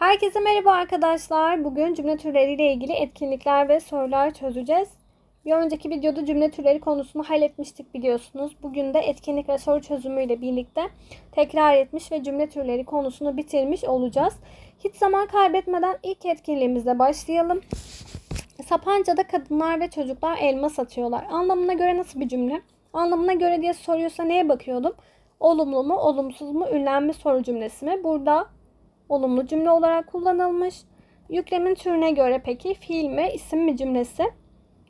Herkese merhaba arkadaşlar. Bugün cümle türleri ile ilgili etkinlikler ve sorular çözeceğiz. Bir önceki videoda cümle türleri konusunu halletmiştik biliyorsunuz. Bugün de etkinlik ve soru çözümü ile birlikte tekrar etmiş ve cümle türleri konusunu bitirmiş olacağız. Hiç zaman kaybetmeden ilk etkinliğimize başlayalım. Sapanca'da kadınlar ve çocuklar elma satıyorlar. Anlamına göre nasıl bir cümle? Anlamına göre diye soruyorsa neye bakıyordum? Olumlu mu, olumsuz mu, ünlem mi soru cümlesi mi? Burada olumlu cümle olarak kullanılmış. Yüklemin türüne göre peki fiil mi, isim mi cümlesi?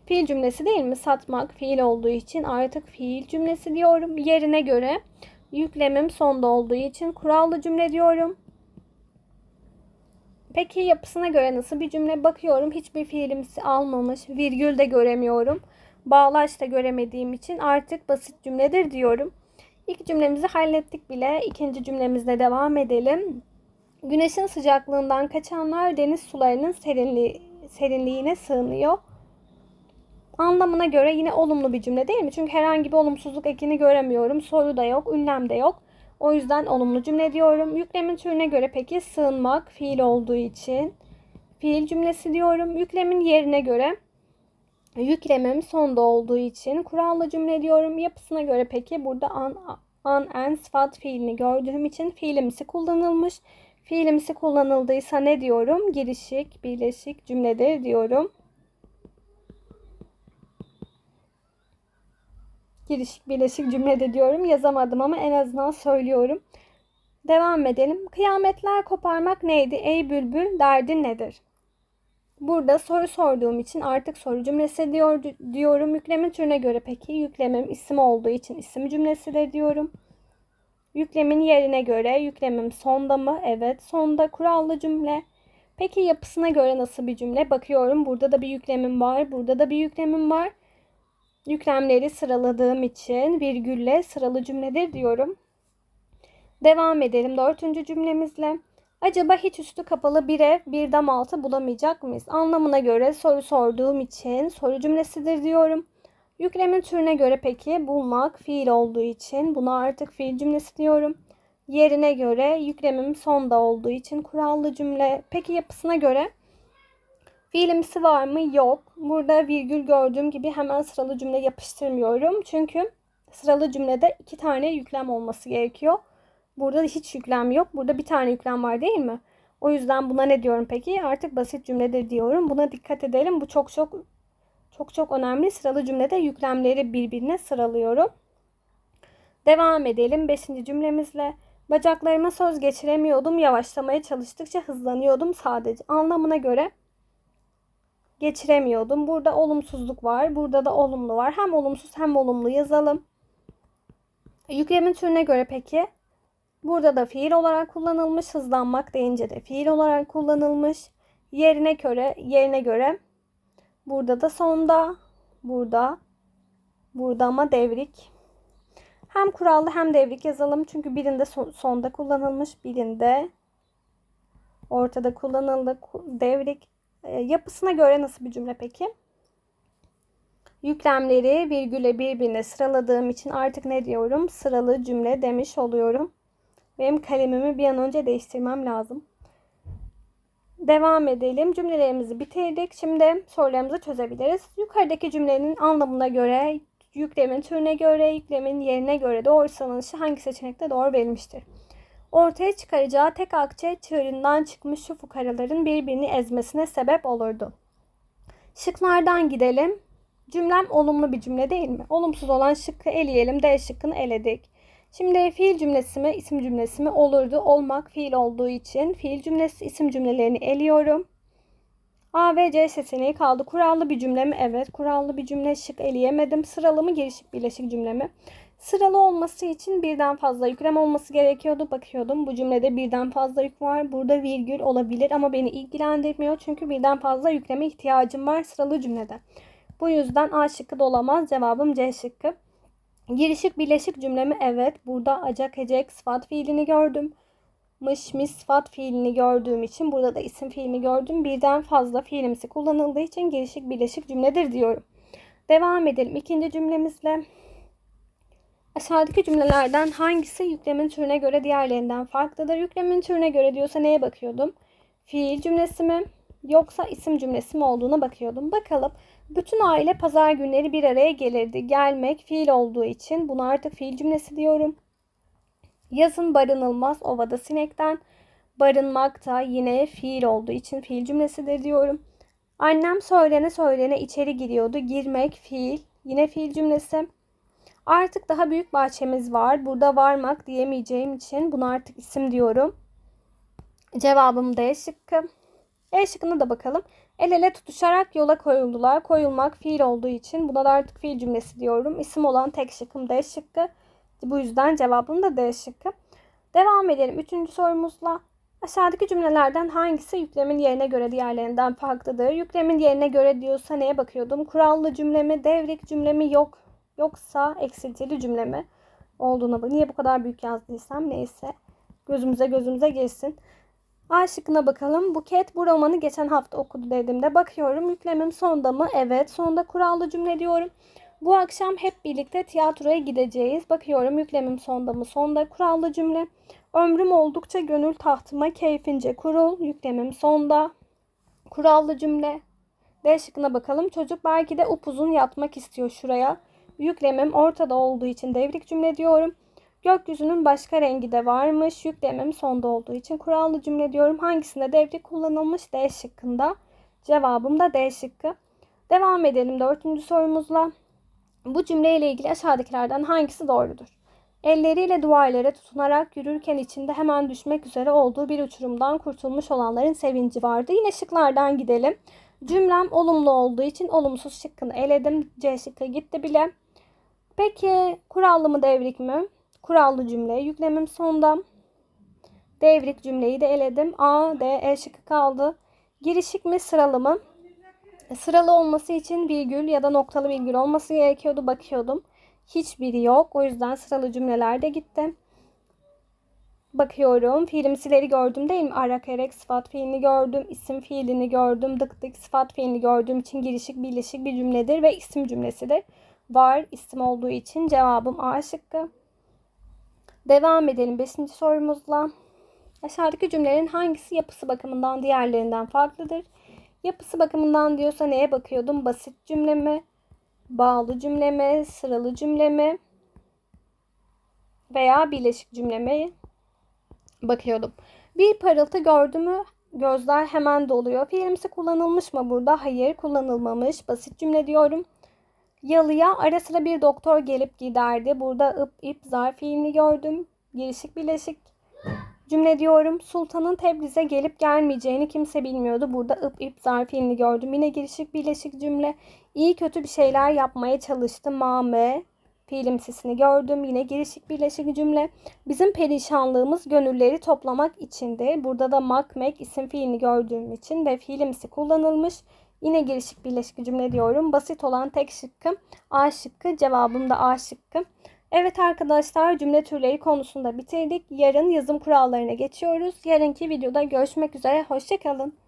Fiil cümlesi değil mi? Satmak fiil olduğu için artık fiil cümlesi diyorum. Yerine göre yüklemim sonda olduğu için kurallı cümle diyorum. Peki yapısına göre nasıl bir cümle? Bakıyorum hiçbir fiilimsi almamış. Virgül de göremiyorum. Bağlaç da göremediğim için artık basit cümledir diyorum. İlk cümlemizi hallettik bile. İkinci cümlemizle devam edelim. Güneşin sıcaklığından kaçanlar deniz sularının serinliği, serinliğine sığınıyor. Anlamına göre yine olumlu bir cümle değil mi? Çünkü herhangi bir olumsuzluk ekini göremiyorum. Soru da yok, ünlem de yok. O yüzden olumlu cümle diyorum. Yüklemin türüne göre peki sığınmak fiil olduğu için fiil cümlesi diyorum. Yüklemin yerine göre yüklemim sonda olduğu için kurallı cümle diyorum. Yapısına göre peki burada an, an, en, sıfat fiilini gördüğüm için fiilimsi kullanılmış. Fiilimsi kullanıldıysa ne diyorum? Girişik, birleşik cümledir diyorum. Girişik, birleşik cümlede diyorum. Yazamadım ama en azından söylüyorum. Devam edelim. Kıyametler koparmak neydi? Ey bülbül derdin nedir? Burada soru sorduğum için artık soru cümlesi diyor, diyorum. Yüklemin türüne göre peki yüklemim isim olduğu için isim cümlesidir diyorum. Yüklemin yerine göre yüklemim sonda mı? Evet sonda kurallı cümle. Peki yapısına göre nasıl bir cümle? Bakıyorum burada da bir yüklemim var. Burada da bir yüklemim var. Yüklemleri sıraladığım için virgülle sıralı cümledir diyorum. Devam edelim dördüncü cümlemizle. Acaba hiç üstü kapalı bir ev, bir dam altı bulamayacak mıyız? Anlamına göre soru sorduğum için soru cümlesidir diyorum. Yüklemin türüne göre peki bulmak fiil olduğu için buna artık fiil cümlesi diyorum. Yerine göre yüklemim sonda olduğu için kurallı cümle. Peki yapısına göre fiilimsi var mı? Yok. Burada virgül gördüğüm gibi hemen sıralı cümle yapıştırmıyorum. Çünkü sıralı cümlede iki tane yüklem olması gerekiyor. Burada hiç yüklem yok. Burada bir tane yüklem var değil mi? O yüzden buna ne diyorum peki? Artık basit cümledir diyorum. Buna dikkat edelim. Bu çok çok çok çok önemli. Sıralı cümlede yüklemleri birbirine sıralıyorum. Devam edelim 5. cümlemizle. Bacaklarıma söz geçiremiyordum. Yavaşlamaya çalıştıkça hızlanıyordum sadece. Anlamına göre geçiremiyordum. Burada olumsuzluk var. Burada da olumlu var. Hem olumsuz hem olumlu yazalım. Yüklemin türüne göre peki Burada da fiil olarak kullanılmış. Hızlanmak deyince de fiil olarak kullanılmış. Yerine göre, yerine göre burada da sonda, burada, burada ama devrik. Hem kurallı hem devrik yazalım. Çünkü birinde sonda kullanılmış, birinde ortada kullanıldı. Devrik. E, yapısına göre nasıl bir cümle peki? Yüklemleri virgüle birbirine sıraladığım için artık ne diyorum? Sıralı cümle demiş oluyorum. Benim kalemimi bir an önce değiştirmem lazım. Devam edelim. Cümlelerimizi bitirdik. Şimdi sorularımızı çözebiliriz. Yukarıdaki cümlenin anlamına göre, yüklemin türüne göre, yüklemin yerine göre doğru sanılışı hangi seçenekte doğru verilmiştir? Ortaya çıkaracağı tek akçe çığırından çıkmış şu fukaraların birbirini ezmesine sebep olurdu. Şıklardan gidelim. Cümlem olumlu bir cümle değil mi? Olumsuz olan şıkkı eleyelim. D şıkkını eledik. Şimdi fiil cümlesi mi, isim cümlesi mi olurdu? Olmak fiil olduğu için fiil cümlesi, isim cümlelerini eliyorum. A ve C seçeneği kaldı. Kurallı bir cümle mi? Evet. Kurallı bir cümle şık eleyemedim. Sıralı mı? Gelişik birleşik cümle mi? Sıralı olması için birden fazla yüklem olması gerekiyordu. Bakıyordum bu cümlede birden fazla yük var. Burada virgül olabilir ama beni ilgilendirmiyor. Çünkü birden fazla yükleme ihtiyacım var sıralı cümlede. Bu yüzden A şıkkı da olamaz. Cevabım C şıkkı. Girişik birleşik cümlemi evet. Burada acak ecek sıfat fiilini gördüm. Mış mis sıfat fiilini gördüğüm için burada da isim fiilini gördüm. Birden fazla fiilimsi kullanıldığı için girişik birleşik cümledir diyorum. Devam edelim ikinci cümlemizle. Aşağıdaki cümlelerden hangisi yüklemin türüne göre diğerlerinden farklıdır? Yüklemin türüne göre diyorsa neye bakıyordum? fiil cümlesi mi yoksa isim cümlesi mi olduğuna bakıyordum. Bakalım. Bütün aile pazar günleri bir araya gelirdi. Gelmek fiil olduğu için buna artık fiil cümlesi diyorum. Yazın barınılmaz ovada sinekten. Barınmak da yine fiil olduğu için fiil cümlesidir diyorum. Annem söylene söylene içeri giriyordu. Girmek fiil. Yine fiil cümlesi. Artık daha büyük bahçemiz var. Burada varmak diyemeyeceğim için buna artık isim diyorum. Cevabım D şıkkı. E şıkkına da bakalım. El ele tutuşarak yola koyuldular. Koyulmak fiil olduğu için buna da artık fiil cümlesi diyorum. İsim olan tek şıkkım D şıkkı. Bu yüzden cevabım da D şıkkı. Devam edelim. Üçüncü sorumuzla. Aşağıdaki cümlelerden hangisi yüklemin yerine göre diğerlerinden farklıdır? Yüklemin yerine göre diyorsa neye bakıyordum? Kurallı cümle mi, devrik cümle mi, yok yoksa eksiltili cümle mi olduğuna bak. Niye bu kadar büyük yazdıysam neyse. Gözümüze gözümüze geçsin. A şıkkına bakalım. Buket bu romanı geçen hafta okudu dediğimde bakıyorum. Yüklemim sonda mı? Evet. Sonda kurallı cümle diyorum. Bu akşam hep birlikte tiyatroya gideceğiz. Bakıyorum yüklemim sonda mı? Sonda kurallı cümle. Ömrüm oldukça gönül tahtıma keyfince kurul. Yüklemim sonda. Kurallı cümle. D şıkkına bakalım. Çocuk belki de upuzun yatmak istiyor şuraya. Yüklemim ortada olduğu için devrik cümle diyorum. Gökyüzünün başka rengi de varmış. Yüklemim sonda olduğu için kurallı cümle diyorum. Hangisinde devrik kullanılmış? D şıkkında. Cevabım da D şıkkı. Devam edelim dördüncü sorumuzla. Bu cümleyle ilgili aşağıdakilerden hangisi doğrudur? Elleriyle duvarlara tutunarak yürürken içinde hemen düşmek üzere olduğu bir uçurumdan kurtulmuş olanların sevinci vardı. Yine şıklardan gidelim. Cümlem olumlu olduğu için olumsuz şıkkını eledim. C şıkkı gitti bile. Peki kurallı mı devrik mi? Kurallı cümle. Yüklemim sonda. Devrik cümleyi de eledim. A, D, E şıkkı kaldı. Girişik mi sıralı mı? Sıralı olması için virgül ya da noktalı virgül olması gerekiyordu. Bakıyordum. Hiçbiri yok. O yüzden sıralı cümleler de gitti. Bakıyorum. Fiilimsileri gördüm değil mi? Arak erek sıfat fiilini gördüm. isim fiilini gördüm. Dık dık sıfat fiilini gördüğüm için girişik birleşik bir cümledir ve isim cümlesidir. Var isim olduğu için cevabım A şıkkı. Devam edelim 5. sorumuzla. Aşağıdaki cümlenin hangisi yapısı bakımından diğerlerinden farklıdır? Yapısı bakımından diyorsa neye bakıyordum? Basit cümle mi? Bağlı cümle mi? Sıralı cümle mi? Veya birleşik cümle mi? Bakıyordum. Bir parıltı gördü mü gözler hemen doluyor. Fiilimsi kullanılmış mı burada? Hayır kullanılmamış. Basit cümle diyorum. Yalıya ara sıra bir doktor gelip giderdi. Burada ıp ip zar fiilini gördüm. Girişik birleşik cümle diyorum. Sultanın Tebriz'e gelip gelmeyeceğini kimse bilmiyordu. Burada ıp ip zar fiilini gördüm. Yine girişik birleşik cümle. İyi kötü bir şeyler yapmaya çalıştı. Mame fiilimsisini gördüm. Yine girişik birleşik cümle. Bizim perişanlığımız gönülleri toplamak içindi. Burada da makmek isim fiilini gördüğüm için ve fiilimsi kullanılmış. Yine girişik birleşik cümle diyorum. Basit olan tek şıkkım A şıkkı. Cevabım da A şıkkı. Evet arkadaşlar cümle türleri konusunda bitirdik. Yarın yazım kurallarına geçiyoruz. Yarınki videoda görüşmek üzere. Hoşçakalın.